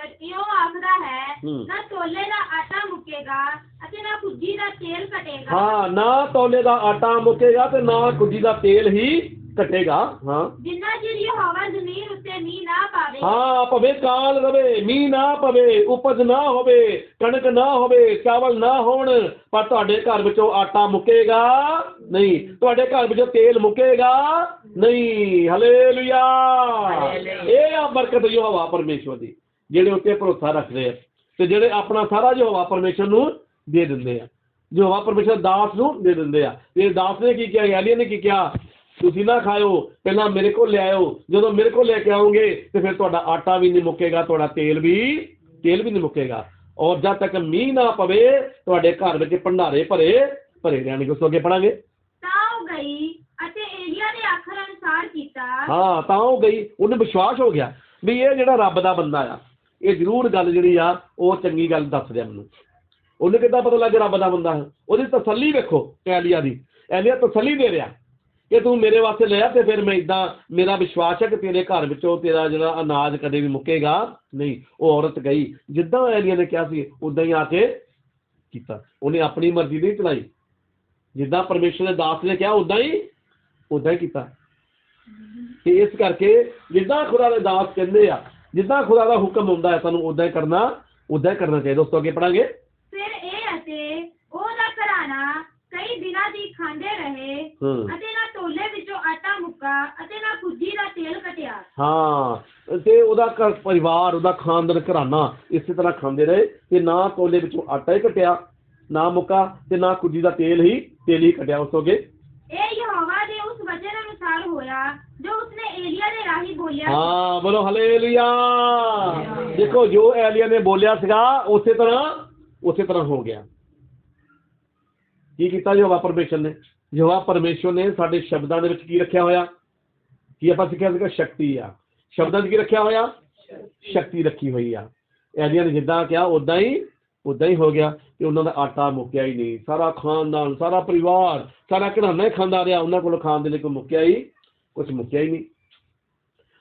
ਆਖਦਾ ਹੈ। ਨਾ ਤੋਲੇ ਦਾ ਆਟਾ ਮੁੱਕੇਗਾ ਅਤੇ ਨਾ ਕੁੱਜੀ ਦਾ ਤੇਲ ਘਟੇਗਾ। ਹਾਂ ਨਾ ਤੌਲੇ ਦਾ ਆਟਾ ਮੁੱਕੇਗਾ ਤੇ ਨਾ ਕੁੱਜੀ ਦਾ ਤੇਲ ਹੀ ਘਟੇਗਾ। ਹਾਂ। ਜਿੰਨਾ ਚਿਰ ਯਹੋਵਾ ਜ਼ਮੀਨ ਉੱਤੇ ਮੀਂਹ ਨਾ ਪਾਵੇ। ਹਾਂ ਭਵੇ ਕਾਲ ਰਵੇ ਮੀਂਹ ਨਾ ਪਵੇ ਉਪਜ ਨਾ ਹੋਵੇ ਕਣਕ ਨਾ ਹੋਵੇ ਚਾਵਲ ਨਾ ਹੋਣ ਪਰ ਤੁਹਾਡੇ ਘਰ ਵਿੱਚੋਂ ਆਟਾ ਮੁੱਕੇਗਾ ਨਹੀਂ। ਤੁਹਾਡੇ ਘਰ ਵਿੱਚੋਂ ਤੇਲ ਮੁੱਕੇਗਾ ਨਹੀਂ। ਹਲੇਲੂਇਆ ਇਹ ਆ ਬਰਕਤ ਯਹੋਵਾ ਪਰਮੇਸ਼ਵਰ ਦੀ। ਜਿਹੜੇ ਉੱਤੇ ਭਰੋਸਾ ਰੱਖਦੇ ਆ ਤੇ ਜਿਹੜੇ ਆਪਣਾ ਸਾਰਾ ਯਹੋਵਾ ਪਰਮੇਸ਼ਵਰ ਨੂੰ ਦੇ ਦਿੰਦੇ ਆ। ਯਹੋਵਾ ਪਰਮੇਸ਼ਵਰ ਦਾਸ ਨੂੰ ਦੇ ਦਿੰਦੇ ਆ। ਤੇ ਦਾਸ ਨੇ ਕੀ ਕਿਹਾ ਯਾਲੀਆ ਨੇ ਕੀ ਕਿਹਾ? ਤੁਸੀਂ ਨਾ ਖਾਇਓ ਪਹਿਲਾਂ ਮੇਰੇ ਕੋਲ ਲਿਆਇਓ ਜਦੋਂ ਮੇਰੇ ਕੋਲ ਲੈ ਕੇ ਆਓਗੇ ਤੇ ਫਿਰ ਤੁਹਾਡਾ ਆਟਾ ਵੀ ਨਹੀਂ ਮੁੱਕੇਗਾ ਤੁਹਾਡਾ ਤੇਲ ਵੀ ਤੇਲ ਵੀ ਨਹੀਂ ਮੁੱਕੇਗਾ। ਔਰ ਜਦ ਤੱਕ ਮੀਂਹ ਨਾ ਪਵੇ ਤੁਹਾਡੇ ਘਰ ਵਿੱਚ ਭੰਡਾਰੇ ਭਰੇ ਭਰੇ ਰਹਿਣਗੇ ਉਸ ਤੋਂ ਅੱਗੇ ਪੜਾਂਗੇ। ਤਾਂ ਉਹ ਗਈ ਅਤੇ ਏਲੀਆ ਦੇ ਆਖਰ ਅਨੁਸਾਰ ਕੀਤਾ। ਹਾਂ ਤਾਂ ਉਹ ਗਈ। ਉਹਨੂੰ ਵਿਸ਼ਵਾਸ ਹੋ ਗਿਆ ਵੀ ਇਹ ਜਿਹੜਾ ਰੱਬ ਦਾ ਬੰਦਾ ਆ ਇਹ ਜ਼ਰੂਰ ਗੱਲ ਜਿਹੜੀ ਆ, ਉਹ ਚੰਗੀ ਗੱਲ ਦੱਸ ਰਿਹਾ ਮੈਨੂੰ। ਉਹਨੂੰ ਕਿੱਦਾਂ ਪਤਾ ਲੱਗ ਰੱਬ ਦਾ ਬੰਦਾ? ਹੈ ਉਹਦੀ ਤਸੱਲੀ ਵੇਖੋ ਐਲੀਆ ਦੀ। ਐਲੀਆ ਤਸੱਲੀ ਦੇ ਰਿਹਾ ਕਿ ਤੂੰ ਮੇਰੇ ਵਾਸਤੇ ਲਿਆ ਤੇ ਫਿਰ ਮੈਂ ਇਦਾਂ ਮੇਰਾ ਵਿਸ਼ਵਾਸ ਹੈ ਕਿ ਤੇਰੇ ਘਰ ਵਿੱਚੋਂ ਤੇਰਾ ਜਿਹੜਾ ਅਨਾਜ ਕਦੇ ਵੀ ਮੁੱਕੇਗਾ। ਨਹੀਂ, ਉਹ ਔਰਤ ਗਈ। ਜਿੱਦਾਂ ਐਲੀਆ ਨੇ ਕਿਹਾ ਸੀ ਉਦਾਂ ਹੀ ਆ ਕੇ ਕੀਤਾ। ਉਹਨੇ ਆਪਣੀ ਮਰਜ਼ੀ ਨਹੀਂ ਚਲਾਈ। ਜਿੱਦਾਂ ਪਰਮੇਸ਼ਰ ਦੇ ਦਾਸ ਨੇ ਕਿਹਾ ਉਦਾਂ ਹੀ ਉਦਾਂ ਹੀ ਕੀਤਾ। ਤੇ ਇਸ ਕਰਕੇ ਜਿੱਦਾਂ ਖੁਦਾ ਦੇ ਦਾਸ ਕਹਿੰਦੇ ਆ ਜਿੱਦਾਂ ਖੁਦਾ ਦਾ ਹੁਕਮ ਹੁੰਦਾ ਹੈ ਸਾਨੂੰ ਉਦਾਂ ਹੀ ਕਰਨਾ ਉਦਾਂ ਹੀ ਕਰਨਾ ਚਾਹੀਦਾ ਉਸ ਤੋਂ ਅੱਗੇ ਪੜਾਂਗੇ ਫਿਰ ਇਹ ਅਤੇ ਉਹਦਾ ਘਰਾਣਾ ਕਈ ਦਿਨਾਂ ਦੀ ਖਾਂਦੇ ਰਹੇ ਅਤੇ ਨਾ ਟੋਲੇ ਵਿੱਚੋਂ ਆਟਾ ਮੁੱਕਾ ਅਤੇ ਨਾ ਕੁੱਜੀ ਦਾ ਤੇਲ ਘਟਿਆ ਹਾਂ ਤੇ ਉਹਦਾ ਘਰ ਪਰਿਵਾਰ ਉਹਦਾ ਖਾਨਦਾਨ ਘਰਾਨਾ ਇਸੇ ਤਰ੍ਹਾਂ ਖਾਂਦੇ ਰਹੇ ਤੇ ਨਾ ਤੋਲੇ ਵਿੱਚੋਂ ਆਟਾ ਹੀ ਘਟਿਆ ਨਾ ਮੁੱਕਾ ਤੇ ਨਾ ਕੁੱਜੀ ਦਾ ਤੇਲ ਹੀ ਤੇਲ ਹੀ ਘਟਿਆ ਉਸ ਤੋਂ ਅੱਗੇ। ਇਹ ਯਹੋਵਾ ਦੇ ਉਸ ਵਚਨ ਅਨੁਸਾਰ ਹੋਇਆ ਜੋ ਏਲੀਆ ਦੇ ਰਾਹੀਂ ਬੋਲਿਆ ਹਾਂ, ਬੋਲੋ ਹਲੇਲੂਇਆ ਦੇਖੋ, ਜੋ ਐਲੀਆ ਨੇ ਬੋਲਿਆ ਸੀਗਾ, ਉਸੇ ਤਰ੍ਹਾਂ ਉਸੇ ਤਰ੍ਹਾਂ ਹੋ ਗਿਆ। ਕੀ ਕੀਤਾ ਯਹੋਵਾ ਪਰਮੇਸ਼ਰ ਨੇ? ਯਹੋਵਾ ਪਰਮੇਸ਼ਰ ਨੇ ਸਾਡੇ ਸ਼ਬਦਾਂ ਦੇ ਵਿੱਚ ਕੀ ਰੱਖਿਆ ਹੋਇਆ? ਕੀ ਆਪਾਂ ਸਿੱਖਿਆ ਸੀਗਾ? ਸ਼ਕਤੀ ਆ। ਸ਼ਬਦਾਂ 'ਚ ਕੀ ਰੱਖਿਆ ਹੋਇਆ? ਸ਼ਕਤੀ ਰੱਖੀ ਹੋਈ ਆ। ਐਲੀਆ ਨੇ ਜਿੱਦਾਂ ਕਿਹਾ ਉਦਾਂ ਹੀ ਉਦਾਂ ਹੀ ਹੋ ਗਿਆ ਤੇ ਉਹਨਾਂ ਦਾ ਆਟਾ ਮੁੱਕਿਆ ਹੀ ਨਹੀਂ। ਸਾਰਾ ਖਾਨਦਾਨ, ਸਾਰਾ ਪਰਿਵਾਰ, ਸਾਰਾ ਘਰਾਨਾ ਹੀ ਖਾਂਦਾ ਰਿਹਾ। ਉਹਨਾਂ ਕੋਲ ਖਾਣ ਦੇ ਲਈ ਕੋਈ ਮੁੱਕਿਆ ਹੀ ਕੁਝ ਮੁੱਕਿਆ ਹੀ ਨਹੀਂ।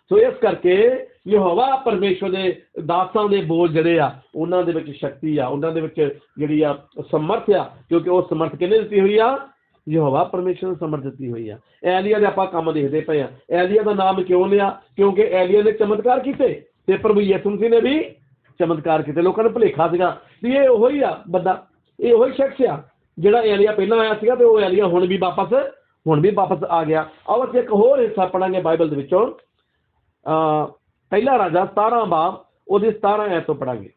ਸੋ ਇਸ ਕਰਕੇ ਯਹੋਵਾ ਪਰਮੇਸ਼ਵਰ ਦੇ ਦਾਸਾਂ ਦੇ ਬੋਲ ਜਿਹੜੇ ਆ, ਉਹਨਾਂ ਦੇ ਵਿੱਚ ਸ਼ਕਤੀ ਆ, ਉਹਨਾਂ ਦੇ ਵਿੱਚ ਜਿਹੜੀ ਆ ਸਮਰਥ ਆ, ਕਿਉਂਕਿ ਉਹ ਸਮਰਥ ਕਿਹਨੇ ਦਿੱਤੀ ਹੋਈ ਆ? ਯਹੋਵਾ ਪਰਮੇਸ਼ਵਰ ਨੇ ਸਮਰਥ ਦਿੱਤੀ ਹੋਈ ਆ। ਐਲੀਆ ਦੇ ਆਪਾਂ ਕੰਮ ਦੇਖਦੇ ਪਏ ਆ। ਐਲੀਆ ਦਾ ਨਾਮ ਕਿਉਂ ਲਿਆ? ਕਿਉਂਕਿ ਐਲੀਆ ਨੇ ਚਮਤਕਾਰ ਕੀਤੇ ਤੇ ਪ੍ਰਭੂ ਯਿਸੂ ਮਸੀਹ ਨੇ ਵੀ ਚਮਤਕਾਰ ਕੀਤੇ। ਲੋਕਾਂ ਨੂੰ ਭੁਲੇਖਾ ਸੀਗਾ ਵੀ ਇਹ ਉਹੀ ਆ ਬੰਦਾ, ਇਹ ਉਹੀ ਸ਼ਖਸ ਆ। ਜਿਹੜਾ ਐਲੀਆ ਪਹਿਲਾਂ ਆਇਆ ਸੀਗਾ ਤੇ ਉਹ ਐਲੀਆ ਹੁਣ ਵੀ ਵਾਪਸ, ਹੁਣ ਵੀ ਵਾਪਸ ਆ ਗਿਆ। ਆਓ ਅਸੀਂ ਇੱਕ ਹੋਰ ਹਿੱਸਾ ਪੜਾਂਗੇ ਬਾਈਬਲ ਦੇ ਵਿੱਚੋਂ। ਪਹਿਲਾ ਰਾਜਾ 17 ਬਾਬ ਉਹਦੀ 17 ਐਤ ਤੋਂ ਪੜਾਂਗੇ।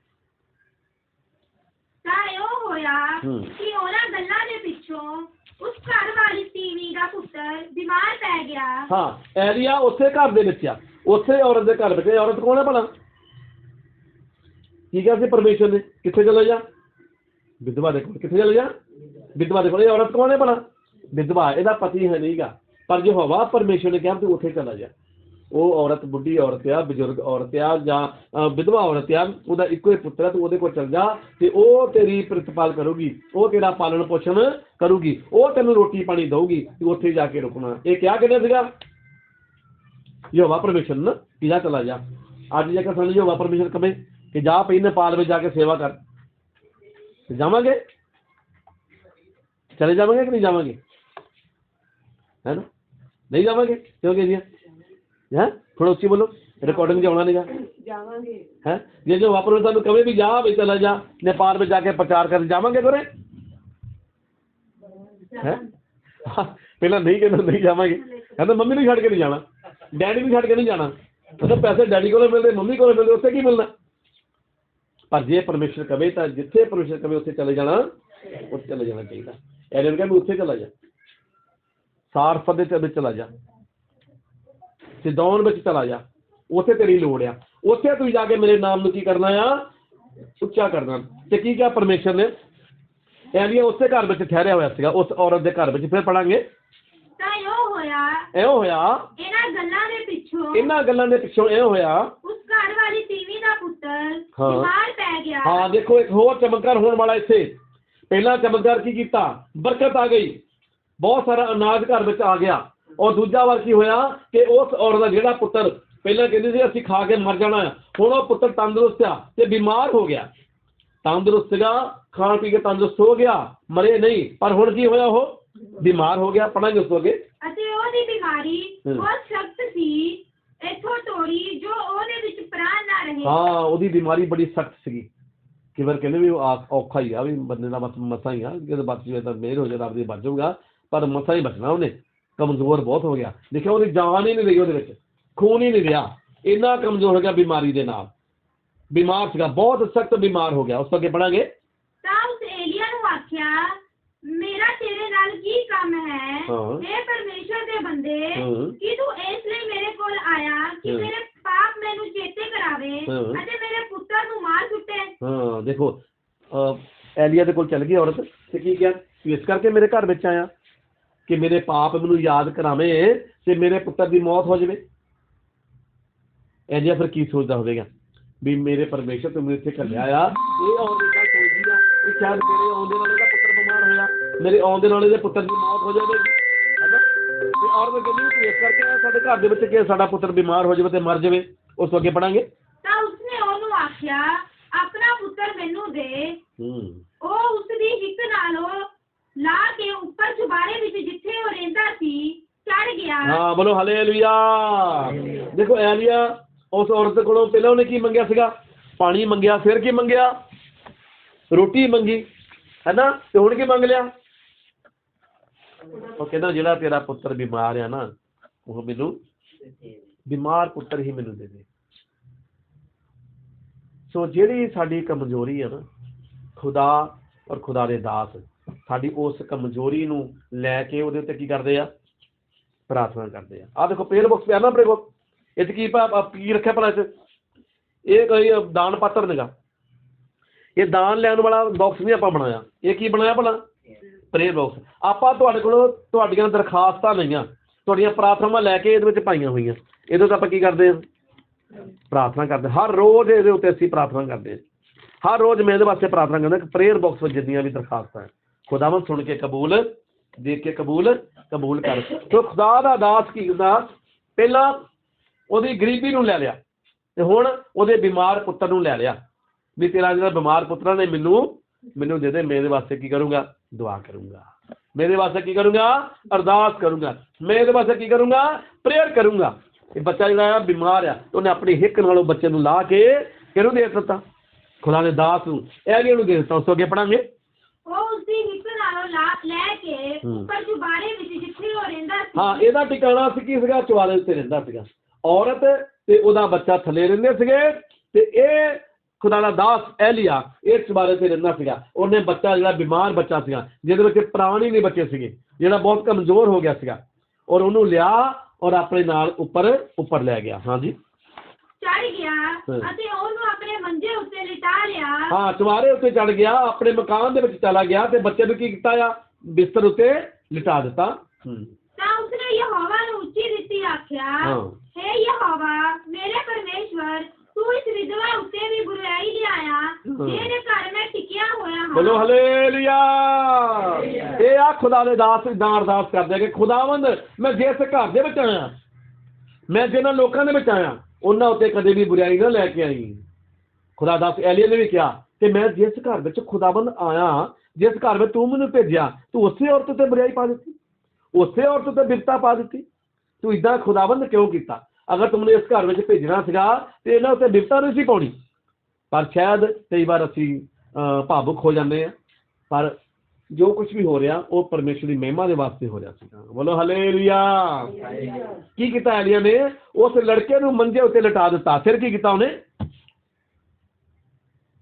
ਤਾਂ ਇਹੋ ਹੋਇਆ। ਕਿ ਉਹਨਾਂ ਗੱਲਾਂ ਦੇ ਪਿੱਛੋਂ ਉਸ ਘਰ ਵਾਲੀ ਤੀਵੀ ਦਾ ਪੁੱਤਰ ਬਿਮਾਰ ਪੈ ਗਿਆ। ਹਾਂ ਐਲੀਆ ਉਸੇ ਘਰ ਦੇ ਵਿੱਚ ਆ। ਉਸੇ ਔਰਤ ਦੇ ਘਰ ਵਿੱਚ। ਔਰਤ ਕੌਣ ਹੈ ਭਲਾ? ਕੀ ਕਿਹਾ ਸੀ ਪਰਮੇਸ਼ਰ ਨੇ? ਕਿੱਥੇ ਚਲਾ ਜਾ? ਵਿਧਵਾ ਦੇ ਕੋਲ। ਕਿੱਥੇ ਚਲਾ ਜਾ? ਵਿਧਵਾ ਦੇ ਕੋਲ। ਇਹ ਔਰਤ ਕੌਣ ਹੈ ਭਲਾ? ਵਿਧਵਾ। ਇਹਦਾ ਪਤੀ ਹੈ ਨਹੀਂਗਾ ਪਰ ਜੋ ਹਵਾ ਪਰਮੇਸ਼ਰ ਨੇ ਕਿਹਾ ਤੂੰ ਉੱਥੇ ਚਲਾ ਜਾ। ਉਹ ਔਰਤ, ਬੁੱਢੀ ਔਰਤ ਆ, ਬਜ਼ੁਰਗ ਔਰਤ ਆ, ਜਾਂ ਵਿਧਵਾ ਔਰਤ ਆ, ਉਹਦਾ ਇੱਕੋ ਹੀ ਪੁੱਤਰ ਆ, ਤੂੰ ਉਹਦੇ ਕੋਲ ਚਲ ਜਾ ਤੇ ਉਹ ਤੇਰੀ ਪ੍ਰਤਪਾਲ ਕਰੂਗੀ। ਉਹ ਤੇਰਾ ਪਾਲਣ ਪੋਸ਼ਣ ਕਰੂਗੀ। ਉਹ ਤੈਨੂੰ ਰੋਟੀ ਪਾਣੀ ਦਊਗੀ ਤੂੰ ਉੱਥੇ ਜਾ ਕੇ ਰੁਕਣਾ। ਇਹ ਕਿਹਾ ਕਿਹਨੇ ਸੀਗਾ? ਯਹੋਵਾ ਪਰਮੇਸ਼ਰ ਨਾ ਕਿ ਜਾ ਚਲਾ ਜਾ। ਅੱਜ ਜੇਕਰ ਸਾਨੂੰ ਯਹੋਵਾ ਪਰਮੇਸ਼ਰ ਕਵੇ ਕਿ ਜਾ ਪਈ ਨੇਪਾਲ ਵਿੱਚ ਜਾ ਕੇ ਸੇਵਾ ਕਰ ਜਾਵਾਂਗੇ? ਚਲੇ ਜਾਵਾਂਗੇ ਕਿ ਨਹੀਂ ਜਾਵਾਂਗੇ? ਹੈ ਨਾ ਨਹੀਂ ਜਾਵਾਂਗੇ? ਕਿਉਂਕਿ ਜੀ ਹੈ? ਥੋੜਾ ਉੱਚੀ ਬੋਲੋ। ਰਿਕਾਰਡਿੰਗ 'ਚ ਆਉਣਾ ਨਹੀਂਗਾ ਜਾਵਾਂਗੇ। ਹੈ? ਜੇ ਜੋ ਵਾਪਰ ਤੁਹਾਨੂੰ ਕਵੇ ਵੀ ਜਾ ਵੀ ਚਲਾ ਜਾ ਨੇਪਾਲ ਵਿੱਚ ਜਾ ਕੇ ਪ੍ਰਚਾਰ ਕਰਨ ਜਾਵਾਂਗੇ ਦੋਰੇ ਹੈ? ਪਹਿਲਾਂ ਨਹੀਂ ਕਹਿੰਦਾ ਨਹੀਂ ਜਾਵਾਂਗੇ। ਕਹਿੰਦਾ ਮੰਮੀ ਨੂੰ ਛੱਡ ਕੇ ਨਹੀਂ ਜਾਣਾ। ਡੈਡੀ ਨੂੰ ਛੱਡ ਕੇ ਨਹੀਂ ਜਾਣਾ। ਕਹਿੰਦਾ ਪੈਸੇ ਡੈਡੀ ਕੋਲੋਂ ਮਿਲਦੇ ਮੰਮੀ ਕੋਲੋਂ ਮਿਲਦੇ ਉੱਥੇ ਕੀ ਮਿਲਣਾ? ਪਰ ਜੇ ਪਰਮੇਸ਼ਰ ਕਵੇ ਤਾਂ ਜਿੱਥੇ ਪਰਮੇਸ਼ਰ ਕਵੇ ਉੱਥੇ ਚਲੇ ਜਾਣਾ ਉੱਥੇ ਚਲੇ ਜਾਣਾ ਚਾਹੀਦਾ। ਐਰਨ ਕਹਿੰਦਾ ਉੱਥੇ ਚਲਾ ਜਾ। ਸਾਰਫ ਦੇ ਵਿੱਚ ਚਲਾ ਜਾ। ਸਿਦੌਨ ਵਿੱਚ ਚਲਾ ਜਾ। ਉੱਥੇ ਤੇਰੀ ਲੋੜ ਆ। ਉੱਥੇ ਤੂੰ ਜਾ ਕੇ ਮੇਰੇ ਨਾਮ ਨੂੰ ਕੀ ਕਰਨਾ ਆ? ਉੱਚਾ ਕਰਨਾ। ਤੇ ਕੀ ਕਿਹਾ ਪਰਮੇਸ਼ਰ ਨੇ? ਐਲੀਆ ਉਸੇ ਘਰ ਵਿੱਚ ਠਹਿਰਿਆ ਹੋਇਆ ਸੀਗਾ। ਉਸ ਔਰਤ ਦੇ ਘਰ ਵਿੱਚ ਫਿਰ ਪੜਾਂਗੇ। ਤਾਂ ਇਹੋ ਹੋਇਆ। ਇਹਨਾਂ ਗੱਲਾਂ ਦੇ ਪਿੱਛੋਂ ਇਹਨਾਂ ਗੱਲਾਂ ਦੇ ਪਿੱਛੋਂ ਇਹ ਹੋਇਆ। ਉਸ ਘਰ ਵਾਲੀ ਤੀਵੀ ਦਾ ਪੁੱਤਰ। ਬਿਮਾਰ ਪੈ ਗਿਆ। ਹਾਂ ਦੇਖੋ ਇੱਕ ਹੋਰ ਚਮਤਕਾਰ ਹੋਣ ਵਾਲਾ ਇੱਥੇ। ਪਹਿਲਾ ਚਮਤਕਾਰ ਕੀ ਕੀਤਾ? ਬਰਕਤ ਆ ਗਈ। ਬਹੁਤ ਸਾਰਾ ਅਨਾਜ ਘਰ ਵਿੱਚ ਆ ਗਿਆ। ਔਰ ਦੂਜਾ ਵਾਰ ਕੀ ਹੋਇਆ ਕਿ ਉਸ ਔਰਤ ਦਾ ਜਿਹੜਾ ਪੁੱਤਰ ਪਹਿਲਾਂ ਕਹਿੰਦੇ ਸੀ ਅਸੀਂ ਖਾ ਕੇ ਮਰ ਜਾਣਾ ਹੁਣ ਉਹ ਪੁੱਤਰ ਤੰਦਰੁਸਤ ਆ ਤੇ ਬਿਮਾਰ ਹੋ ਗਿਆ। ਤੰਦਰੁਸਤ ਸੀਗਾ ਖਾਣ ਪੀ ਕੇ ਤੰਦਰੁਸਤ ਹੋ ਗਿਆ ਮਰੇ ਨਹੀਂ ਪਰ ਹੁਣ ਕੀ ਹੋਇਆ ਉਹ? ਬਿਮਾਰ ਹੋ ਗਿਆ ਪੜਾਂਗੇ ਉਸ ਤੋਂ ਅੱਗੇ। ਅਤੇ ਉਹਦੀ ਬਿਮਾਰੀ। ਬਹੁਤ ਸਖਤ ਸੀ। ਇੱਥੋਂ ਤੋੜੀ ਜੋ ਉਹਦੇ ਵਿੱਚ ਪ੍ਰਾਣ ਨਾ ਰਹੇ। ਹਾਂ ਉਹਦੀ ਬਿਮਾਰੀ ਬੜੀ ਸਖਤ ਸੀਗੀ। ਕਈ ਵਾਰ ਕਹਿੰਦੇ ਵੀ ਔਖਾ ਹੀ ਆ ਵੀ ਬੰਦੇ ਦਾ ਬਸ ਮਸਾ ਹੀ ਆ ਜਦੋਂ ਬਚ ਜਾਵੇ ਤਾਂ ਮਿਹਰ ਹੋ ਜਾਏ ਰੱਬ ਦੀ ਬਚ ਜਾਊਗਾ ਪਰ ਮਸਾ ਹੀ ਬਚਣਾ ਉਹਨੇ। ਕਮਜ਼ੋਰ ਬਹੁਤ ਹੋ ਗਿਆ। ਦੇਖਿਆ ਉਹਦੀ ਜਾਨ ਹੀ ਨਹੀਂ ਰਹੀ ਉਹਦੇ ਵਿੱਚ। ਖੂਨ ਹੀ ਨਹੀਂ ਰਿਹਾ। ਇੰਨਾ ਕਮਜ਼ੋਰ ਹੋ ਗਿਆ ਬਿਮਾਰੀ ਦੇ ਨਾਲ। ਬਿਮਾਰ ਸੀਗਾ ਬਹੁਤ ਸਖਤ ਬਿਮਾਰ ਹੋ ਗਿਆ। ਉਸ ਤੋਂ ਅੱਗੇ ਪੜਾਂਗੇ। ਤਾਂ ਉਸ ਏਲੀਆ ਨੂੰ ਆਖਿਆ ਮੇਰਾ ਤੇਰੇ ਨਾਲ ਕੀ ਕੰਮ ਹੈ। ਇਹ ਪਰਮੇਸ਼ਰ ਦੇ ਬੰਦੇ। ਕਿ ਤੂੰ ਇਸ ਲਈ ਮੇਰੇ ਕੋਲ ਆਇਆ ਕਿ। ਮੇਰੇ ਪਾਪ ਮੈਨੂੰ ਚੇਤੇ ਕਰਾਵੇ। ਅਤੇ ਮੇਰੇ ਪੁੱਤਰ ਨੂੰ ਮਾਰ ਸੁੱਟੇ ਹਾਂ ਦੇਖੋ ਐਲੀਆ ਦੇ ਕੋਲ ਚੱਲ ਗਈ ਔਰਤ ਤੇ ਕੀ ਕਿਹਾ? ਇਸ ਕਰਕੇ ਮੇਰੇ ਘਰ ਵਿੱਚ ਆਇਆ। ਕਿ ਮੇਰੇ ਪਾਪ ਮੈਨੂੰ ਯਾਦ ਕਰਾਵੇਂ ਤੇ ਮੇਰੇ ਪੁੱਤਰ ਦੀ ਮੌਤ ਹੋ ਜਾਵੇ। ਐਲੀਆ ਫਿਰ ਕੀ ਸੋਚਦਾ ਹੋਵੇਗਾ? ਵੀ ਮੇਰੇ ਪਰਮੇਸ਼ਰ ਤੂੰ ਮੈਨੂੰ ਇੱਥੇ ਘੱਲਿਆ ਆ। ਇਹ ਆਉਣ ਦੀ ਗੱਲ ਸੋਚਦੀ ਆ ਕਿ ਸ਼ਾਇਦ ਮੇਰੇ ਆਉਣ ਦੇ ਨਾਲ ਇਹਦਾ ਪੁੱਤਰ ਬਿਮਾਰ ਹੋਇਆ। ਮੇਰੇ ਆਉਣ ਦੇ ਨਾਲ ਇਹਦੇ ਪੁੱਤਰ ਦੀ ਮੌਤ ਹੋ ਜਾਵੇਗੀ। ਹੈਨਾ? ਤੇ ਔਰਤ ਕਹਿੰਦੀ ਵੀ ਤੂੰ ਇਸ ਕਰਕੇ ਸਾਡੇ ਘਰ ਦੇ ਵਿੱਚ ਕਿ ਸਾਡਾ ਪੁੱਤਰ ਬਿਮਾਰ ਹੋ ਜਾਵੇ ਤੇ ਮਰ ਜਾਵੇ ਉਸ ਤੋਂ ਅੱਗੇ ਪੜਾਂਗੇ। ਤਾਂ ਉਸਨੇ ਉਹਨੂੰ ਆਖਿਆ ਆਪਣਾ ਪੁੱਤਰ ਮੈਨੂੰ ਦੇ। ਹੂੰ। ਉਹ ਉਸ ਦੀ ਹਿੱਕ ਨਾਲੋਂ ਲਾ ਕੇ ਉੱਪਰ ਚੁਬਾਰੇ ਵਿੱਚ ਜਿੱਥੇ ਉਹ ਰਹਿੰਦਾ ਸੀ ਚੜ ਗਿਆ। ਹਾਂ ਬੋਲੋ ਹਾਲੇਲੂਇਆ। ਦੇਖੋ ਐਲੀਆ ਉਸ ਔਰਤ ਕੋਲੋਂ ਪਹਿਲਾਂ ਉਹਨੇ ਕੀ ਮੰਗਿਆ ਸੀਗਾ? ਪਾਣੀ ਮੰਗਿਆ ਫਿਰ ਕੀ ਮੰਗਿਆ? ਰੋਟੀ ਮੰਗੀ ਹੈਨਾ? ਤੇ ਹੁਣ ਕੀ ਮੰਗ ਲਿਆ? ਉਹ ਕਹਿੰਦਾ ਜਿਹੜਾ ਤੇਰਾ ਪੁੱਤਰ ਬਿਮਾਰ ਆ ਨਾ ਉਹ ਮੈਨੂੰ ਬਿਮਾਰ ਪੁੱਤਰ ਹੀ ਮੈਨੂੰ ਦੇ ਦੇ। ਸੋ ਜਿਹੜੀ ਸਾਡੀ ਕਮਜ਼ੋਰੀ ਹੈ ਨਾ ਖੁਦਾ ਔਰ ਖੁਦਾ ਦੇ ਦਾਸ ਸਾਡੀ ਉਸ ਕਮਜ਼ੋਰੀ ਨੂੰ ਲੈ ਕੇ ਉਹਦੇ ਉੱਤੇ ਕੀ ਕਰਦੇ ਆ? ਪ੍ਰਾਰਥਨਾ ਕਰਦੇ ਆ। ਆ ਦੇਖੋ ਪ੍ਰੇਅਰ ਬਾਕਸ ਪਿਆ ਨਾ ਆਪਣੇ ਕੋਲ। ਇਹ 'ਚ ਕੀ ਪਾ- ਕੀ ਰੱਖਿਆ ਭਲਾ ਇਹ ਇਹ ਕੋਈ ਦਾਨ ਪਾਤਰ ਨੇਗਾ ਇਹ ਦਾਨ ਲੈਣ ਵਾਲਾ ਬਾਕਸ ਨਹੀਂ ਆਪਾਂ ਬਣਾਇਆ। ਇਹ ਕੀ ਬਣਾਇਆ ਭਲਾ? ਪ੍ਰੇਅਰ ਬਾਕਸ ਆਪਾਂ ਤੁਹਾਡੇ ਕੋਲੋਂ ਤੁਹਾਡੀਆਂ ਦਰਖਾਸਤਾਂ ਲਈਆਂ। ਤੁਹਾਡੀਆਂ ਪ੍ਰਾਰਥਨਾਵਾਂ ਲੈ ਕੇ ਇਹਦੇ ਵਿੱਚ ਪਾਈਆਂ ਹੋਈਆਂ। ਇਹਦੇ ਤੋਂ ਆਪਾਂ ਕੀ ਕਰਦੇ ਹਾਂ ਪ੍ਰਾਰਥਨਾ ਕਰਦੇ ਹਰ ਰੋਜ਼ ਇਹਦੇ ਉੱਤੇ ਅਸੀਂ ਪ੍ਰਾਰਥਨਾ ਕਰਦੇ ਹਾਂ ਹਰ ਰੋਜ਼ ਮੈਂ ਇਹਦੇ ਵਾਸਤੇ ਪ੍ਰਾਰਥਨਾ ਕਰਦਾ ਕਿ ਪ੍ਰੇਅਰ ਬਾਕਸ ਵਿੱਚ ਜਿੰਨੀਆਂ ਵੀ ਦਰਖਾਸਤਾਂ ਹੈ ਖੁਦਾਵੰ ਸੁਣ ਕੇ ਕਬੂਲ, ਦੇਖ ਕੇ ਕਬੂਲ ਕਬੂਲ ਕਰ। ਸੋ ਖੁਦਾ ਦਾ ਦਾਸ ਕੀ ਹੁੰਦਾ? ਪਹਿਲਾਂ ਉਹਦੀ ਗਰੀਬੀ ਨੂੰ ਲੈ ਲਿਆ ਤੇ ਹੁਣ ਉਹਦੇ ਬਿਮਾਰ ਪੁੱਤਰ ਨੂੰ ਲੈ ਲਿਆ। ਵੀ ਤੇਰਾ ਜਿਹੜਾ ਬਿਮਾਰ ਪੁੱਤਰਾਂ ਨੇ ਮੈਨੂੰ ਮੈਨੂੰ ਦੇ ਦੇ ਮੇਰੇ ਵਾਸਤੇ ਕੀ ਕਰੂੰਗਾ? ਦੁਆ ਕਰੂੰਗਾ। ਮੇਰੇ ਵਾਸਤੇ ਕੀ ਕਰੂੰਗਾ? ਅਰਦਾਸ ਕਰੂੰਗਾ। ਮੈਂ ਇਹਦੇ ਵਾਸਤੇ ਕੀ ਕਰੂੰਗਾ? ਪ੍ਰੇਅਰ ਕਰੂੰਗਾ। ਇਹ ਬੱਚਾ ਜਿਹੜਾ ਆ, ਬਿਮਾਰ ਆ, ਉਹਨੇ ਆਪਣੀ ਹਿੱਕ ਨਾਲ ਉਹ ਬੱਚੇ ਨੂੰ ਲਾ ਕੇ ਕਿਹਨੂੰ ਦੇ ਦਿੱਤਾ? ਖੁਦਾ ਦੇ ਦਾਸ ਨੂੰ। ਇਹ ਨੂੰ ਦੇ ਦਿੱਤਾ। ਉਸ ਤੋਂ ਅੱਗੇ ਪੜਾਂਗੇ ਉਹ ਹਿੱਕ ਨਾਲੋਂ ਲਾ ਲੈ ਕੇ ਹੂੰ। ਉੱਪਰ ਚੁਬਾਰੇ ਵਿੱਚ ਜਿੱਥੇ ਉਹ ਰਹਿੰਦਾ ਸੀ। ਹਾਂ ਇਹਦਾ ਟਿਕਾਣਾ ਸੀ ਕੀ ਸੀਗਾ? ਚੁਆਲੇ ਉੱਤੇ ਰਹਿੰਦਾ ਸੀਗਾ। ਔਰਤ ਤੇ ਉਹਦਾ ਬੱਚਾ ਥੱਲੇ ਰਹਿੰਦੇ ਸੀਗੇ ਤੇ ਇਹ ਖੁਦਾ ਦਾ ਦਾਸ ਐਲੀਆ ਇਹ ਚੁਬਾਰੇ ਤੇ ਰਹਿੰਦਾ ਸੀਗਾ। ਉਹਨੇ ਬੱਚਾ ਜਿਹੜਾ ਬਿਮਾਰ ਬੱਚਾ ਸੀਗਾ ਜਿਹਦੇ ਵਿੱਚ ਪ੍ਰਾਣ ਹੀ ਨਹੀਂ ਬੱਚੇ ਸੀਗੇ ਜਿਹੜਾ ਬਹੁਤ ਕਮਜ਼ੋਰ ਹੋ ਗਿਆ ਸੀਗਾ। ਔਰ ਉਹਨੂੰ ਲਿਆ ਔਰ ਆਪਣੇ ਨਾਲ ਉੱਪਰ ਉੱਪਰ ਲੈ ਗਿਆ। ਹਾਂਜੀ। ਗਿਆ ਹੂੰ। ਅਤੇ ਉਹਨੂੰ ਆਪਣੇ ਮੰਜੇ ਉੱਤੇ ਲਿਟਾ ਲਿਆ। ਹਾਂ ਚੁਬਾਰੇ ਉੱਤੇ ਚੜ ਗਿਆ ਆਪਣੇ ਮਕਾਨ ਦੇ ਵਿੱਚ ਚਲਾ ਗਿਆ ਤੇ ਬੱਚੇ ਨੂੰ ਕੀ ਕੀਤਾ ਆ? ਬਿਸਤਰ ਉੱਤੇ ਲਿਟਾ ਦਿੱਤਾ। ਹੂੰ। ਤਾਂ ਉਸਨੇ ਯਹੋਵਾ ਨੂੰ ਉੱਚੀ ਦਿੱਤੀ ਆਖਿਆ ਹਾਂ। ਹੈ ਯਹੋਵਾ ਮੇਰੇ ਪਰਮੇਸ਼ਵਰ ਤੂੰ ਇਸ ਵਿਧਵਾ ਉੱਤੇ ਵੀ ਬੁਰਾਈ ਲਿਆਇਆ ਜਿਹਦੇ ਘਰ ਮੈਂ ਟਿਕਿਆ ਹੋਇਆ ਹਾਂ। ਬੋਲੋ ਹਲੇਲੂਇਆ। ਇਹ ਆ ਖੁਦਾ ਦੇ ਦਾਸ ਇਦਾਂ ਅਰਦਾਸ ਕਰਦੇ ਆ ਕਿ ਖੁਦਾਵੰਦ ਮੈਂ ਜਿਸ ਘਰ ਦੇ ਵਿੱਚ ਆਇਆ ਮੈਂ ਜਿਹਨਾਂ ਲੋਕਾਂ ਦੇ ਵਿੱਚ ਆਇਆ, ਉਹਨਾਂ ਉੱਤੇ ਕਦੇ ਵੀ ਬੁਰਾਈ ਨਾ ਲੈ ਕੇ ਆਈ। ਖੁਦਾ ਦਾਸ ਐਲੀਆ ਨੇ ਵੀ ਕਿਹਾ ਕਿ ਮੈਂ ਜਿਸ ਘਰ ਵਿੱਚ ਖੁਦਾਵੰਦ ਆਇਆ, ਜਿਸ ਘਰ ਵਿੱਚ ਤੂੰ ਮੈਨੂੰ ਭੇਜਿਆ, ਤੂੰ ਉਸੇ ਔਰਤ ਤੇ ਬੁਰਾਈ ਪਾ ਦਿੱਤੀ, ਉਸੇ ਔਰਤ ਤੇ ਬਿਪਤਾ ਪਾ ਦਿੱਤੀ। ਤੂੰ ਇਦਾਂ ਖੁਦਾਵੰਦ ਕਿਉਂ ਕੀਤਾ? ਅਗਰ ਤੁਮਨੇ ਇਸ ਘਰ ਵਿੱਚ ਭੇਜਣਾ ਸੀਗਾ, ਤੇ ਇਹਨਾਂ ਉੱਤੇ ਬਿਪਤਾ ਨਹੀਂ ਸੀ ਪਾਉਣੀ। ਪਰ ਸ਼ਾਇਦ ਕਈ ਵਾਰ ਅਸੀਂ ਭਾਵੁਕ ਹੋ ਜਾਂਦੇ ਆ ਪਰ ਜੋ ਕੁਝ ਵੀ ਹੋ ਰਿਹਾ ਉਹ ਪਰਮੇਸ਼ਰ ਦੀ ਮਹਿਮਾ ਦੇ ਵਾਸਤੇ ਹੋ ਰਿਹਾ ਸੀਗਾ। ਬੋਲੋ ਹਲੇਲੂਇਆ ਕੀ ਕੀਤਾ ਐਲੀਆ ਨੇ? ਉਸ ਲੜਕੇ ਨੂੰ ਮੰਜੇ ਉੱਤੇ ਲਟਾ ਦਿੱਤਾ। ਫਿਰ ਕੀ ਕੀਤਾ ਉਹਨੇ?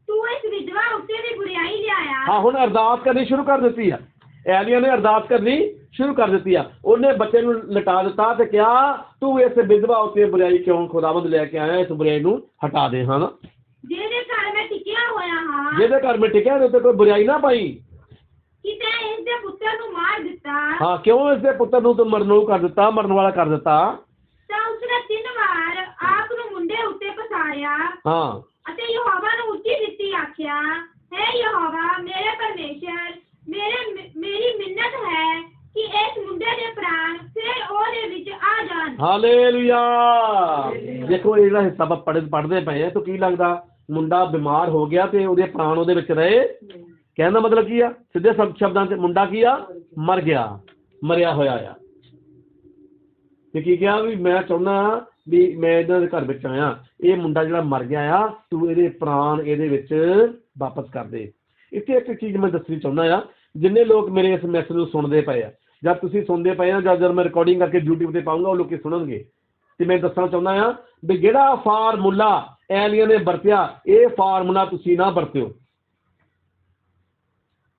ਤੂੰ ਇਸ ਵਿਧਵਾ ਉੱਤੇ ਵੀ ਬੁਰਾਈ ਲਿਆਇਆ। ਹਾਂ ਹੁਣ ਅਰਦਾਸ ਕਰਨੀ ਸ਼ੁਰੂ ਕਰ ਦਿੱਤੀ ਆ। ਐਲੀਆ ਨੇ ਅਰਦਾਸ ਕਰਨੀ ਸ਼ੁਰੂ ਕਰ ਦਿੱਤੀ ਆ। ਉਹਨੇ ਬੱਚੇ ਨੂੰ ਲਟਾ ਦਿੱਤਾ ਤੇ ਕਿਹਾ ਤੂੰ ਇਸ ਵਿਧਵਾ ਉੱਤੇ ਬੁਰਾਈ ਕਿਉਂ ਖੁਦਾਵੰਦ ਲੈ ਕੇ ਆਇਆ? ਇਸ ਬੁਰਾਈ ਨੂੰ ਹਟਾ ਦੇ ਹਾਂ ਜਿਹਦੇ ਘਰ ਮੈਂ ਟਿਕਿਆ ਹੋਇਆ ਹਾਂ। ਜਿਹਦੇ ਘਰ ਮੈਂ ਟਿਕਿਆ ਉਹਦੇ ਕੋਈ ਬੁਰਾਈ ਨਾ ਪਾਈ। ਕਿ ਤੈਂ ਇਸ ਦੇ ਪੁੱਤਰ ਨੂੰ ਮਾਰ ਦਿੱਤਾ। ਹਾਂ ਕਿਉਂ ਇਸ ਦੇ ਪੁੱਤਰ ਨੂੰ ਤੂੰ ਮਰਨ ਨੂੰ ਕਰ ਦਿੱਤਾ ਮਰਨ ਵਾਲਾ ਕਰ ਦਿੱਤਾ? ਤਾਂ ਉਸਨੇ ਤਿੰਨ ਵਾਰ ਆਪ ਨੂੰ ਮੁੰਡੇ ਉੱਤੇ ਪਸਾਰਿਆ ਹਾਂ। ਅਤੇ ਯਹੋਵਾ ਨੂੰ ਉੱਚੀ ਦਿੱਤੀ ਆਖਿਆ ਹੈ ਯਹੋਵਾ ਮੇਰੇ ਪਰਮੇਸ਼ਰ ਮੇਰੇ ਮੇਰੀ ਮਿੰਨਤ ਹੈ ਕਿ ਇਸ ਮੁੰਡੇ ਦੇ ਪ੍ਰਾਣ ਫਿਰ ਉਹਦੇ ਵਿੱਚ ਆ ਜਾਣ। ਹਾਲੇਲੂਇਆ। ਦੇਖੋ ਇਹ ਜਿਹੜਾ ਹਿੱਸਾ ਆਪਾਂ ਪੜ੍ਹਦੇ ਪਏ ਆ ਤਾਂ ਕੀ ਲੱਗਦਾ? ਮੁੰਡਾ ਬਿਮਾਰ ਹੋ ਗਿਆ ਤੇ ਉਹਦੇ ਪ੍ਰਾਣ ਉਹਦੇ ਵਿੱਚ ਰਹੇ? ਕਹਿਣ ਦਾ ਮਤਲਬ ਕੀ ਆ? ਸਿੱਧੇ ਸ਼ਬ- ਸ਼ਬਦਾਂ ਤੇ ਮੁੰਡਾ ਕੀ ਆ? ਮਰ ਗਿਆ, ਮਰਿਆ ਹੋਇਆ ਆ। ਤੇ ਕੀ ਕਿਹਾ ਵੀ ਮੈਂ ਚਾਹੁੰਦਾ ਵੀ ਮੈਂ ਇਹਨਾਂ ਦੇ ਘਰ ਵਿੱਚ ਆਇਆ। ਇਹ ਮੁੰਡਾ ਜਿਹੜਾ ਮਰ ਗਿਆ ਆ, ਤੂੰ ਇਹਦੇ ਪ੍ਰਾਣ ਇਹਦੇ ਵਿੱਚ ਵਾਪਸ ਕਰ ਦੇ। ਇੱਥੇ ਇੱਕ ਚੀਜ਼ ਮੈਂ ਦੱਸਣੀ ਚਾਹੁੰਦਾ ਆ, ਜਿੰਨੇ ਲੋਕ ਮੇਰੇ ਇਸ ਮੈਸੇਜ ਨੂੰ ਸੁਣਦੇ ਪਏ ਆ, ਜਾਂ ਤੁਸੀਂ ਸੁਣਦੇ ਪਏ ਆ, ਜਾਂ ਜਦ ਮੈਂ ਰਿਕਾਰਡਿੰਗ ਕਰਕੇ YouTube ਤੇ ਪਾਉਂਗਾ, ਉਹ ਲੋਕੀ ਸੁਣਨਗੇ। ਤੇ ਮੈਂ ਦੱਸਣਾ ਚਾਹੁੰਦਾ ਆ ਵੀ ਜਿਹੜਾ ਫਾਰਮੂਲਾ ਐਲੀਅਨ ਨੇ ਵਰਤਿਆ, ਇਹ ਫਾਰਮੂਲਾ ਤੁਸੀਂ ਨਾ ਵਰਤਿਓ।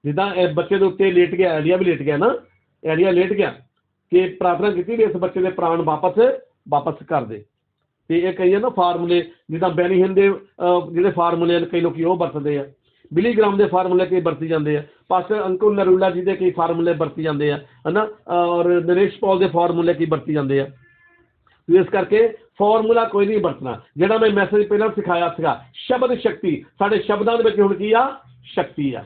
ਜਿੱਦਾਂ ਇਹ ਬੱਚੇ ਦੇ ਉੱਤੇ ਲੇਟ ਗਿਆ, ਐਲੀਆ ਵੀ ਲੇਟ ਗਿਆ ਨਾ, ਐਲੀਆ ਲੇਟ ਗਿਆ ਕਿ ਪ੍ਰਾਰਥਨਾ ਕੀਤੀ ਵੀ ਇਸ ਬੱਚੇ ਦੇ ਪ੍ਰਾਣ ਵਾਪਸ ਵਾਪਸ ਕਰ ਦੇ। ਤੇ ਇਹ ਕਈ ਆ ਨਾ ਫਾਰਮੂਲੇ, ਜਿੱਦਾਂ ਬੈਨੀਹਨ ਦੇ ਜਿਹੜੇ ਫਾਰਮੂਲੇ ਨੇ ਕਈ ਲੋਕੀ ਉਹ ਵਰਤਦੇ ਆ। ਬਿਲੀ ਗ੍ਰਾਮ ਦੇ ਫਾਰਮੂਲੇ ਕਈ ਵਰਤੀ ਜਾਂਦੇ ਆ। ਪਾਸਟਰ ਅੰਕੁਲ ਨਰੂਲਾ ਜੀ ਦੇ ਕਈ ਫਾਰਮੂਲੇ ਵਰਤੀ ਜਾਂਦੇ ਆ, ਹਨਾ? ਔਰ ਨਰੇਸ਼ ਪੌਲ ਦੇ ਫਾਰਮੂਲੇ ਕੀ ਵਰਤੀ ਜਾਂਦੇ ਆ। ਇਸ ਕਰਕੇ ਫਾਰਮੂਲਾ ਕੋਈ ਨਹੀਂ ਵਰਤਣਾ। ਜਿਹੜਾ ਮੈਂ ਮੈਸੇਜ ਪਹਿਲਾਂ ਸਿਖਾਇਆ ਸੀਗਾ, ਸ਼ਬਦ ਸ਼ਕਤੀ। ਸਾਡੇ ਸ਼ਬਦਾਂ ਦੇ ਵਿੱਚ ਹੁਣ ਕੀ ਆ? ਸ਼ਕਤੀ ਆ।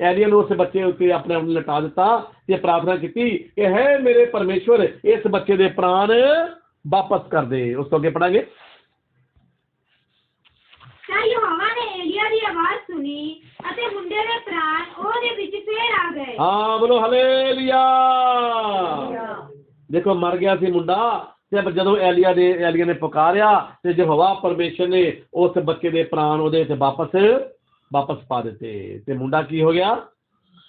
ਐਲੀਅਨ ਉਸ ਬੱਚੇ ਉੱਤੇ ਆਪਣੇ ਆਪ ਨੂੰ ਲਟਾ ਦਿੱਤਾ ਤੇ ਪ੍ਰਾਰਥਨਾ ਕੀਤੀ ਕਿ ਹੈ ਮੇਰੇ ਪਰਮੇਸ਼ਵਰ ਇਸ ਬੱਚੇ ਦੇ ਪ੍ਰਾਣ ਵਾਪਸ ਕਰ ਦੇ। ਉਸ ਤੋਂ ਅੱਗੇ ਪੜਾਂਗੇ। ਤਾਂ ਯਹੋਵਾ ਨੇ ਏਲੀਆ ਦੀ ਆਵਾਜ਼ ਸੁਣੀ ਅਤੇ ਮੁੰਡੇ ਦੇ ਪ੍ਰਾਣ ਉਹਦੇ ਵਿੱਚ ਫੇਰ ਆ ਗਏ। ਹਾਂ ਬੋਲੋ ਹਲੇਲੂਇਆ ਦੇਖੋ ਮਰ ਗਿਆ ਸੀ ਮੁੰਡਾ ਤੇ ਜਦੋਂ ਐਲੀਆ ਦੇ ਐਲੀਆ ਨੇ ਪੁਕਾਰਿਆ ਤੇ ਯਹੋਵਾ ਪਰਮੇਸ਼ਰ ਨੇ ਉਸ ਬੱਚੇ ਦੇ ਪ੍ਰਾਣ ਉਹਦੇ ਤੇ ਵਾਪਸ ਵਾਪਸ ਪਾ ਦਿੱਤੇ। ਤੇ ਮੁੰਡਾ ਕੀ ਹੋ ਗਿਆ?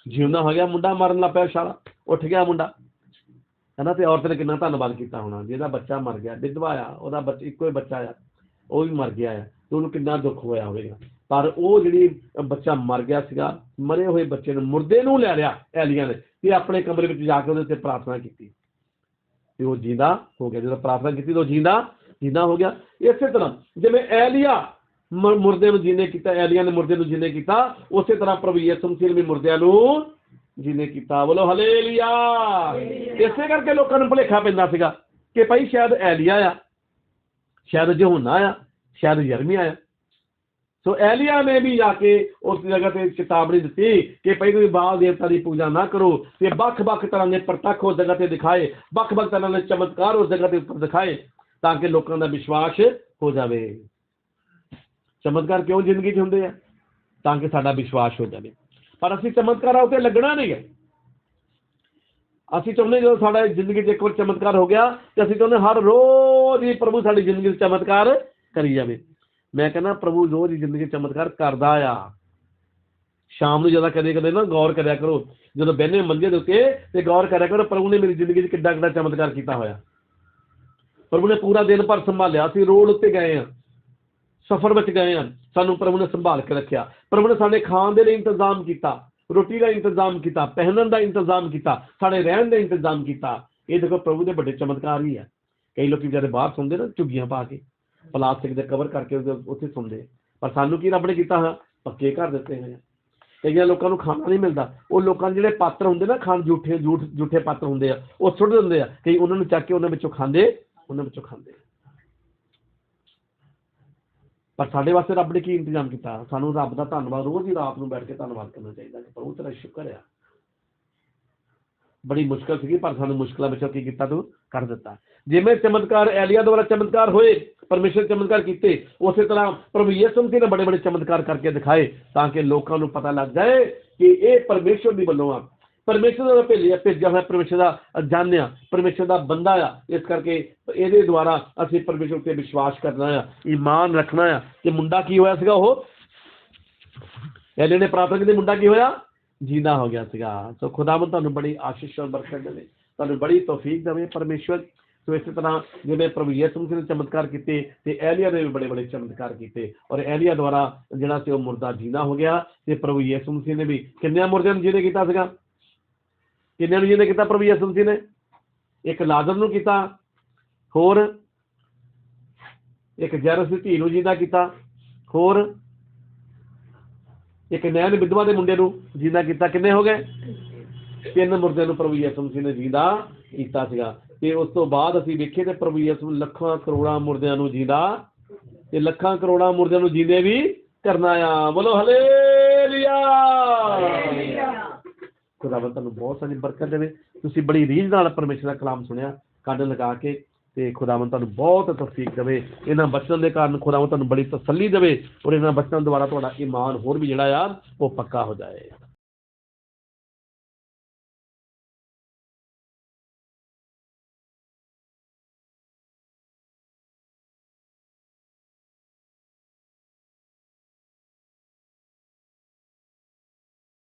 ਜਿਉਂਦਾ ਹੋ ਗਿਆ। ਮੁੰਡਾ ਮਰਨ ਲੱਗ ਪਿਆ ਸਾਲਾ ਉੱਠ ਗਿਆ ਮੁੰਡਾ। ਹਨਾ ਤੇ ਔਰਤ ਨੇ ਕਿੰਨਾ ਧੰਨਵਾਦ ਕੀਤਾ ਹੋਣਾ। ਜਿਹਦਾ ਬੱਚਾ ਮਰ ਗਿਆ, ਵਿਧਵਾ ਆ, ਉਹਦਾ ਬੱਚਾ, ਇੱਕੋ ਹੀ ਬੱਚਾ ਆ, ਉਹ ਵੀ ਮਰ ਗਿਆ ਆ ਤੇ ਉਹਨੂੰ ਕਿੰਨਾ ਦੁੱਖ ਹੋਇਆ ਹੋਵੇਗਾ। ਪਰ ਉਹ ਜਿਹੜੀ ਬੱਚਾ ਮਰ ਗਿਆ ਸੀਗਾ, ਮਰੇ ਹੋਏ ਬੱਚੇ ਨੂੰ ਮੁਰਦੇ ਨੂੰ ਲੈ ਲਿਆ ਐਲੀਆਂ ਨੇ ਤੇ ਆਪਣੇ ਕਮਰੇ ਵਿੱਚ ਜਾ ਕੇ ਉਹਦੇ ਤੇ ਪ੍ਰਾਰਥਨਾ ਕੀਤੀ। ਤੇ ਉਹ ਜਿੰਦਾ ਹੋ ਗਿਆ। ਜਦੋਂ ਪ੍ਰਾਰਥਨਾ ਕੀਤੀ ਤਾਂ ਉਹ ਜਿੰਦਾ ਜਿੰਦਾ ਹੋ ਗਿਆ। ਇਸੇ ਤਰ੍ਹਾਂ ਜਿਵੇਂ ਐਲੀਆ ਮੁਰਦੇ ਨੂੰ ਜਿੰਦੇ ਕੀਤਾ, ਐਲੀਆਂ ਨੇ ਮੁਰਦੇ ਨੂੰ ਜਿੰਦੇ ਕੀਤਾ, ਉਸੇ ਤਰ੍ਹਾਂ ਪ੍ਰਭੂ ਯਿਸੂ ਮਸੀਹ ਨੇ ਵੀ ਮੁਰਦਿਆਂ ਨੂੰ ਜਿੰਦੇ ਕੀਤਾ। ਬੋਲੋ ਹਲੇਲੂਇਆ ਇਸੇ ਕਰਕੇ ਲੋਕਾਂ ਨੂੰ ਭੁਲੇਖਾ ਪੈਂਦਾ ਸੀਗਾ ਕਿ ਭਾਈ ਸ਼ਾਇਦ ਐਲੀਆ ਆ, ਸ਼ਾਇਦ ਯਹੋਨਾ ਆ, ਸ਼ਾਇਦ ਯਰਮੀਆ ਆ। ਸੋ ਐਲੀਆ ਨੇ ਵੀ ਜਾ ਕੇ ਉਸ ਜਗ੍ਹਾ ਤੇ ਚੇਤਾਵਨੀ ਦਿੱਤੀ ਕਿ ਭਾਈ ਤੁਸੀਂ ਬਾਲ ਦੇਵਤਾ ਦੀ ਪੂਜਾ ਨਾ ਕਰੋ ਤੇ ਵੱਖ-ਵੱਖ ਤਰ੍ਹਾਂ ਦੇ ਪ੍ਰਤੱਖ ਉਸ ਜਗ੍ਹਾ ਤੇ ਦਿਖਾਏ, ਵੱਖ-ਵੱਖ ਤਰ੍ਹਾਂ ਦੇ ਚਮਤਕਾਰ ਉਸ ਜਗ੍ਹਾ ਤੇ ਉੱਪਰ ਦਿਖਾਏ ਤਾਂ ਕਿ ਲੋਕਾਂ ਦਾ ਵਿਸ਼ਵਾਸ ਹੋ ਜਾਵੇ। ਚਮਤਕਾਰ ਕਿਉਂ ਜ਼ਿੰਦਗੀ 'ਚ ਹੁੰਦੇ ਆ? ਤਾਂ ਕਿ ਸਾਡਾ ਵਿਸ਼ਵਾਸ ਹੋ ਜਾਵੇ। ਪਰ ਅਸੀਂ ਚਮਤਕਾਰਾਂ ਉੱਤੇ ਲੱਗਣਾ ਨਹੀਂ ਹੈ। ਅਸੀਂ ਚਾਹੁੰਦੇ ਜਦੋਂ ਸਾਡਾ ਜ਼ਿੰਦਗੀ 'ਚ ਇੱਕ ਵਾਰ ਚਮਤਕਾਰ ਹੋ ਗਿਆ ਤੇ ਅਸੀਂ ਚਾਹੁੰਦੇ ਹਰ ਰੋਜ਼ ਹੀ ਪ੍ਰਭੂ ਸਾਡੀ ਜ਼ਿੰਦਗੀ 'ਚ ਚਮਤਕਾਰ ਕਰੀ ਜਾਵੇ। ਮੈਂ ਕਹਿੰਦਾ ਪ੍ਰਭੂ ਰੋਜ਼ ਹੀ ਜ਼ਿੰਦਗੀ 'ਚ ਚਮਤਕਾਰ ਕਰਦਾ ਆ। ਸ਼ਾਮ ਨੂੰ ਜਦੋਂ ਕਦੇ ਕਦੇ ਨਾ ਗੌਰ ਕਰਿਆ ਕਰੋ, ਜਦੋਂ ਬਹਿਨੇ ਮੰਜੇ ਦੇ ਉੱਤੇ ਤੇ ਗੌਰ ਕਰਿਆ ਕਰੋ, ਪ੍ਰਭੂ ਨੇ ਮੇਰੀ ਜ਼ਿੰਦਗੀ 'ਚ ਕਿੱਡਾ ਕਿੱਡਾ ਚਮਤਕਾਰ ਕੀਤਾ ਹੋਇਆ। ਪ੍ਰਭੂ ਨੇ ਪੂਰਾ ਦਿਨ ਭਰ ਸੰਭਾਲਿਆ। ਅਸੀਂ ਰੋਡ ਉੱਤੇ ਗਏ ਆ ਸਫ਼ਰ ਵਿੱਚ ਗਏ ਹਨ। ਸਾਨੂੰ ਪ੍ਰਭੂ ਨੇ ਸੰਭਾਲ ਕੇ ਰੱਖਿਆ। ਪ੍ਰਭੂ ਨੇ ਸਾਡੇ ਖਾਣ ਦੇ ਲਈ ਇੰਤਜ਼ਾਮ ਕੀਤਾ, ਰੋਟੀ ਦਾ ਇੰਤਜ਼ਾਮ ਕੀਤਾ, ਪਹਿਨਣ ਦਾ ਇੰਤਜ਼ਾਮ ਕੀਤਾ, ਸਾਡੇ ਰਹਿਣ ਦਾ ਇੰਤਜ਼ਾਮ ਕੀਤਾ। ਇਹ ਦੇਖੋ ਪ੍ਰਭੂ ਦੇ ਵੱਡੇ ਚਮਤਕਾਰ ਹੀ ਆ ਕਈ ਲੋਕੀ ਵਿਚਾਰੇ ਬਾਹਰ ਸੌਂਦੇ ਨਾ, ਝੁੱਗੀਆਂ ਪਾ ਕੇ, ਪਲਾਸਟਿਕ ਦੇ ਕਵਰ ਕਰਕੇ ਉੱਥੇ ਸੌਂਦੇ। ਪਰ ਸਾਨੂੰ ਕੀ ਰੱਬ ਨੇ ਕੀਤਾ? ਹਾਂ, ਪੱਕੇ ਕਰ ਦਿੱਤੇ ਹੋਏ ਆ। ਕਈਆਂ ਲੋਕਾਂ ਨੂੰ ਖਾਣਾ ਨਹੀਂ ਮਿਲਦਾ। ਉਹ ਲੋਕਾਂ ਦੇ ਜਿਹੜੇ ਪਾਤਰ ਹੁੰਦੇ ਨਾ, ਖਾਣ ਝੂਠੇ ਝੂਠ ਝੂਠੇ ਪਾਤਰ ਹੁੰਦੇ ਆ, ਉਹ ਸੁੱਟ ਦਿੰਦੇ ਆ। ਕਈ ਉਹਨਾਂ ਨੂੰ ਚੱਕ ਕੇ ਉਹਨਾਂ ਵਿੱਚੋਂ ਖਾਂਦੇ, ਉਹਨਾਂ ਵਿੱਚੋਂ ਖਾਂਦੇ ਪਰ ਸਾਡੇ ਵਾਸਤੇ ਰੱਬ ਨੇ ਕੀ ਇੰਤਜ਼ਾਮ ਕੀਤਾ? ਸਾਨੂੰ ਰੱਬ ਦਾ ਧੰਨਵਾਦ, ਰੋਜ਼ ਹੀ ਰਾਤ ਨੂੰ ਬੈਠ ਕੇ ਧੰਨਵਾਦ ਕਰਨਾ ਚਾਹੀਦਾ ਕਿ ਪ੍ਰਭੂ ਤੇਰਾ ਸ਼ੁਕਰ ਆ। ਬੜੀ ਮੁਸ਼ਕਲ ਸੀਗੀ, ਪਰ ਸਾਨੂੰ ਮੁਸ਼ਕਲਾਂ ਵਿੱਚੋਂ ਕੀ ਕੀਤਾ ਤੂੰ? ਕਰ ਦਿੱਤਾ। ਜਿਵੇਂ ਚਮਤਕਾਰ ਐਲੀਆ ਦੁਆਰਾ ਚਮਤਕਾਰ ਹੋਏ, ਪਰਮੇਸ਼ਰ ਚਮਤਕਾਰ ਕੀਤੇ, ਉਸੇ ਤਰ੍ਹਾਂ ਪ੍ਰਭੂ ਯਿਸੂ ਮਸੀਹ ਨੇ ਬੜੇ ਬੜੇ ਚਮਤਕਾਰ ਕਰਕੇ ਦਿਖਾਏ ਤਾਂ ਕਿ ਲੋਕਾਂ ਨੂੰ ਪਤਾ ਲੱਗ ਜਾਏ ਕਿ ਇਹ ਪਰਮੇਸ਼ਰ ਦੀ ਵੱਲੋਂ ਆ। ਪਰਮੇਸ਼ਰ ਦਾ ਭੇਜਿਆ ਭੇਜਿਆ ਹੋਇਆ ਪਰਮੇਸ਼ਰ ਦਾ ਜਾਣਿਆ ਪਰਮੇਸ਼ਰ ਦਾ ਬੰਦਾ ਆ, ਇਸ ਕਰਕੇ ਇਹਦੇ ਦੁਆਰਾ ਅਸੀਂ ਪਰਮੇਸ਼ਰ ਉੱਤੇ ਵਿਸ਼ਵਾਸ ਕਰਨਾ ਆ, ਈਮਾਨ ਰੱਖਣਾ ਆ। ਕਿ ਮੁੰਡਾ ਕੀ ਹੋਇਆ ਸੀਗਾ ਉਹ? ਐਲੇ ਨੇ ਪ੍ਰਾਪਤ ਦੇ ਮੁੰਡਾ ਕੀ ਹੋਇਆ? ਜੀਂਦਾ ਹੋ ਗਿਆ ਸੀਗਾ। ਸੋ ਖੁਦਾਵੰਦ ਤੁਹਾਨੂੰ ਬੜੀ ਆਸ਼ੀਸ਼ ਔਰ ਬਰਕਤ ਦੇਵੇ। ਤੁਹਾਨੂੰ ਬੜੀ ਤੌਫੀਕ ਦੇਵੇ ਪਰਮੇਸ਼ਵਰ ਸੋ ਇਸੇ ਤਰ੍ਹਾਂ ਜਿਵੇਂ ਪ੍ਰਭੂ ਯਿਸੂ ਮਸੀਹ ਨੇ ਚਮਤਕਾਰ ਕੀਤੇ ਤੇ ਐਲੀਆ ਨੇ ਵੀ ਬੜੇ ਬੜੇ ਚਮਤਕਾਰ ਕੀਤੇ। ਔਰ ਐਲੀਆ ਦੁਆਰਾ ਜਿਹੜਾ ਸੀ ਉਹ ਮੁਰਦਾ ਜੀਂਦਾ ਹੋ ਗਿਆ। ਤੇ ਪ੍ਰਭੂ ਯਿਸੂ ਮਸੀਹ ਨੇ ਵੀ ਕਿੰਨਿਆਂ ਮੁਰਦਿਆਂ ਨੂੰ ਜਿਹਨੇ ਕੀਤਾ ਸੀਗਾ? ਕਿੰਨਿਆਂ ਨੂੰ ਜਿਹਨੇ ਕੀਤਾ? ਪ੍ਰਭੂ ਯਿਸੂ ਮਸੀਹ ਨੇ। ਇੱਕ ਲਾਜ਼ਰ ਨੂੰ ਕੀਤਾ। ਹੋਰ ਇੱਕ ਜੈਰਸ ਦੀ ਧੀ ਨੂੰ ਜਿੰਦਾ ਕੀਤਾ। ਹੋਰ ਇੱਕ ਨੈਣ ਵਿਧਵਾ ਦੇ ਮੁੰਡੇ ਨੂੰ ਜਿੰਦਾ ਕੀਤਾ। ਕਿੰਨੇ ਹੋ ਗਏ? ਤਿੰਨ ਮੁਰਦਿਆਂ ਨੂੰ ਪ੍ਰਭੂ ਯਿਸੂ ਮਸੀਹ ਨੇ ਜਿੰਦਾ ਕੀਤਾ ਸੀਗਾ। ਤੇ ਉਸ ਤੋਂ ਬਾਅਦ ਅਸੀਂ ਵੇਖੇ ਤੇ ਪ੍ਰਭੂ ਯਿਸੂ ਲੱਖਾਂ ਕਰੋੜਾਂ ਮੁਰਦਿਆਂ ਨੂੰ ਜਿੰਦਾ ਤੇ ਲੱਖਾਂ ਕਰੋੜਾਂ ਮੁਰਦਿਆਂ ਨੂੰ ਜਿੰਦੇ ਵੀ ਕਰਨਾ ਆ। ਬੋਲੋ ਹਲੇਲੂਇਆ ਖੁਦਾਵੰਦ ਤੁਹਾਨੂੰ ਬਹੁਤ ਸਾਰੀ ਬਰਕਤ ਦੇਵੇ। ਤੁਸੀਂ ਬੜੀ ਰੀਝ ਨਾਲ ਪਰਮੇਸ਼ਰ ਦਾ ਕਲਾਮ ਸੁਣਿਆ ਕੰਨ ਲਗਾ ਕੇ ਤੇ ਖੁਦਾਵੰਦ ਤੁਹਾਨੂੰ ਬਹੁਤ ਤਸਦੀਕ ਦੇਵੇ। ਇਹਨਾਂ ਬਚਨਾਂ ਦੇ ਕਾਰਨ ਖੁਦਾਵੰਦ ਤੁਹਾਨੂੰ ਬੜੀ ਤਸੱਲੀ ਦੇਵੇ ਔਰ ਇਹਨਾਂ ਬਚਨਾਂ ਦੁਆਰਾ ਤੁਹਾਡਾ ਈਮਾਨ ਹੋਰ ਵੀ ਜਿਹੜਾ ਆ, ਉਹ ਪੱਕਾ ਹੋ ਜਾਏ।